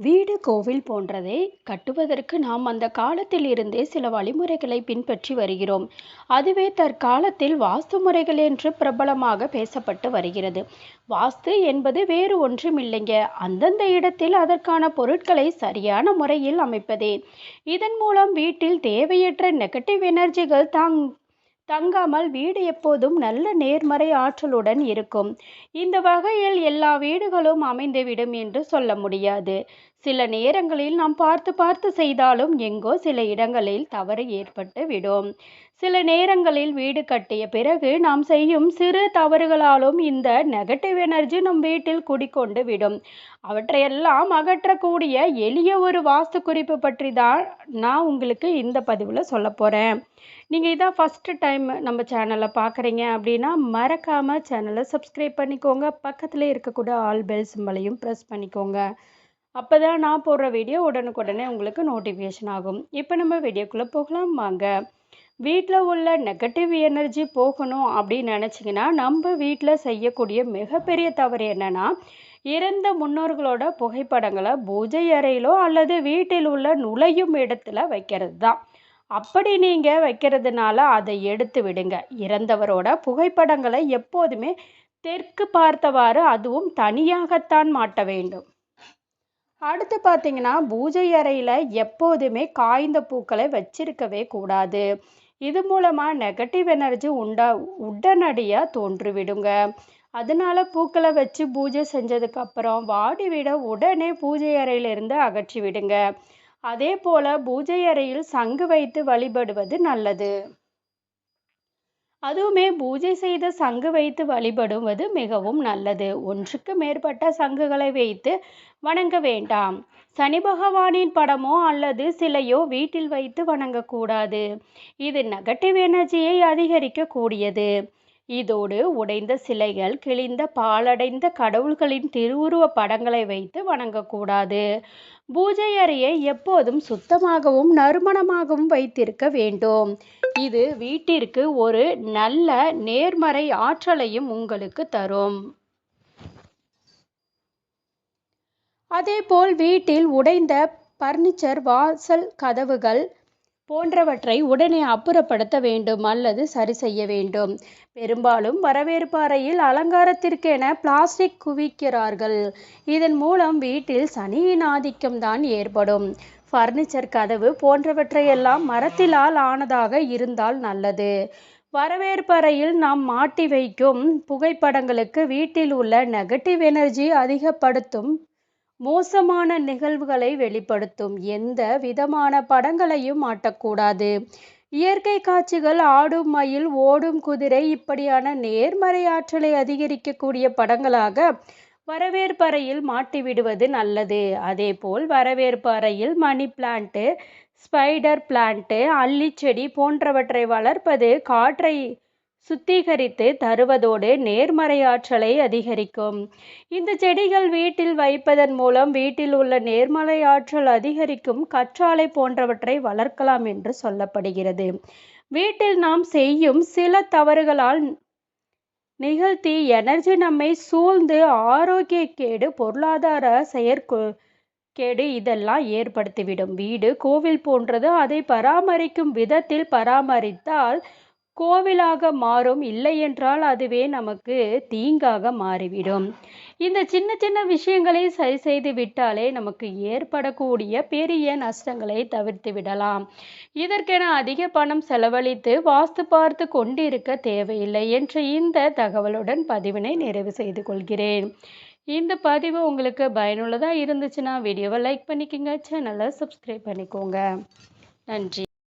வீடு கோவில் போன்றதை கட்டுவதற்கு நாம் அந்த காலத்தில் இருந்தே சில வழிமுறைகளை பின்பற்றி வருகிறோம். அதுவே தற்காலத்தில் வாஸ்து முறைகள் என்று பிரபலமாக பேசப்பட்டு வருகிறது. வாஸ்து என்பது வேறு ஒன்றும் இல்லைங்க அந்தந்த இடத்தில் அதற்கான பொருட்களை சரியான முறையில் அமைப்பதே. இதன் மூலம் வீட்டில் தேவையற்ற நெகட்டிவ் எனர்ஜிகள் தாங் தங்காமல் வீடு எப்போதும் நல்ல நேர்மறை ஆற்றலுடன் இருக்கும். இந்த வகையில் எல்லா வீடுகளும் அமைந்துவிடும் என்று சொல்ல முடியாது. சில நேரங்களில் நாம் பார்த்து பார்த்து செய்தாலும் எங்கோ சில இடங்களில் தவறு ஏற்பட்டு விடும். சில நேரங்களில் வீடு கட்டிய பிறகு நாம் செய்யும் சிறு தவறுகளாலும் இந்த நெகட்டிவ் எனர்ஜி நம் வீட்டில் குடிக்கொண்டு விடும். அவற்றையெல்லாம் அகற்றக்கூடிய எளிய ஒரு வாஸ்து குறிப்பு பற்றி தான் நான் உங்களுக்கு இந்த பதிவில் சொல்ல போகிறேன் நீங்கள் இதான் ஃபஸ்ட்டு டைம் நம்ம சேனலை பார்க்குறீங்க அப்படின்னா மறக்காமல் சேனலை சப்ஸ்கிரைப் பண்ணிக்கோங்க. பக்கத்தில் இருக்கக்கூட ஆல் பெல் சிம்பளையும் ப்ரெஸ் பண்ணிக்கோங்க. அப்போ தான் நான் போடுற வீடியோ உடனுக்குடனே உங்களுக்கு நோட்டிஃபிகேஷன் ஆகும். இப்போ நம்ம வீடியோக்குள்ளே போகலாம். வாங்க. வீட்டில் உள்ள நெகட்டிவ் எனர்ஜி போகணும் அப்படின்னு நினச்சிங்கன்னா நம்ம வீட்டில் செய்யக்கூடிய மிகப்பெரிய தவறு என்னென்னா இறந்த முன்னோர்களோட புகைப்படங்களை பூஜை அறையிலோ அல்லது வீட்டில் உள்ள நுழையும் இடத்துல வைக்கிறது தான் அப்படி நீங்கள் வைக்கிறதுனால அதை எடுத்து விடுங்க. இறந்தவரோட புகைப்படங்களை எப்போதுமே தெற்கு பார்த்தவாறு அதுவும் தனியாகத்தான் மாட்ட வேண்டும். அடுத்து பார்த்தீங்கன்னா பூஜை அறையில் எப்போதுமே காய்ந்த பூக்களை வச்சிருக்கவே கூடாது. இது மூலமாக நெகட்டிவ் எனர்ஜி உண்டா உடனடியாக தோன்றிவிடுங்க. அதனால பூக்களை வச்சு பூஜை செஞ்சதுக்கப்புறம் வாடி விட உடனே பூஜை அறையிலிருந்து அகற்றி விடுங்க அதே போல் பூஜை அறையில் சங்கு வைத்து வழிபடுவது நல்லது. அதுவுமே பூஜை செய்த சங்கு வைத்து வழிபடுவது மிகவும் நல்லது. ஒன்றுக்கு மேற்பட்ட சங்குகளை வைத்து வணங்க வேண்டாம். சனி பகவானின் படமோ அல்லது சிலையோ வீட்டில் வைத்து வணங்கக்கூடாது. இது நெகட்டிவ் எனர்ஜியை அதிகரிக்கக்கூடியது. இதோடு உடைந்த சிலைகள் கிழிந்த பாலடைந்த கடவுள்களின் திருவுருவ படங்களை வைத்து வணங்கக்கூடாது. பூஜை அறையை எப்போதும் சுத்தமாகவும் நறுமணமாகவும் வைத்திருக்க வேண்டும். இது வீட்டிற்கு ஒரு நல்ல நேர்மறை ஆற்றலையும் உங்களுக்கு தரும். அதேபோல் வீட்டில் உடைந்த பர்னிச்சர் வாசல் கதவுகள் போன்றவற்றை உடனே அப்புறப்படுத்த வேண்டும் அல்லது சரி செய்ய வேண்டும். பெரும்பாலும் வரவேற்பு அறையில் அலங்காரத்திற்கென பிளாஸ்டிக் குவிக்கிறார்கள். இதன் மூலம் வீட்டில் சனியின் ஆதிக்கம் தான் ஏற்படும். ஃபர்னிச்சர் கதவு போன்றவற்றையெல்லாம் மரத்திலால் ஆனதாக இருந்தால் நல்லது. வரவேற்பறையில் நாம் மாட்டி வைக்கும் புகைப்படங்களுக்கு வீட்டில் உள்ள நெகட்டிவ் எனர்ஜி அதிகப்படுத்தும் மோசமான நிகழ்வுகளை வெளிப்படுத்தும். எந்த விதமான படங்களையும் மாட்டக்கூடாது இயற்கை காட்சிகள் ஆடும் மயில் ஓடும் குதிரை இப்படியான நேர்மறை ஆற்றலை அதிகரிக்கக்கூடிய படங்களாக வரவேற்பறையில் மாட்டிவிடுவது மாட்டி விடுவது நல்லது அதேபோல் வரவேற்பறையில் மணி பிளான்ட்டு ஸ்பைடர் பிளான்ட்டு அள்ளிச்செடி போன்றவற்றை வளர்ப்பது காற்றை சுத்திகரித்து தருவதோடு நேர்மறையாற்றலை அதிகரிக்கும். இந்த செடிகள் வீட்டில் வைப்பதன் மூலம் வீட்டில் உள்ள நேர்மறையாற்றல் அதிகரிக்கும் கற்றாழை போன்றவற்றை வளர்க்கலாம் என்று சொல்லப்படுகிறது. வீட்டில் நாம் செய்யும் சில தவறுகளால் நிகழ்த்தி எனர்ஜி நம்மை சூழ்ந்து ஆரோக்கிய கேடு பொருளாதார செயற்கொ கேடு இதெல்லாம் ஏற்படுத்திவிடும். வீடு கோவில் போன்றது அதை பராமரிக்கும் விதத்தில் பராமரித்தால் கோவிலாக மாறும் இல்லை என்றால் அதுவே நமக்கு தீங்காக மாறிவிடும். இந்த சின்ன சின்ன விஷயங்களை சரி செய்து விட்டாலே நமக்கு ஏற்படக்கூடிய பெரிய நஷ்டங்களை தவிர்த்து விடலாம். இதற்கென அதிக பணம் செலவழித்து வாஸ்து பார்த்து கொண்டிருக்க தேவையில்லை என்ற இந்த தகவலுடன் பதிவினை நிறைவு செய்து கொள்கிறேன். இந்த பதிவு உங்களுக்கு பயனுள்ளதாக இருந்துச்சுன்னா வீடியோவை லைக் பண்ணிக்கோங்க சேனலை சப்ஸ்கிரைப் பண்ணிக்கோங்க. நன்றி.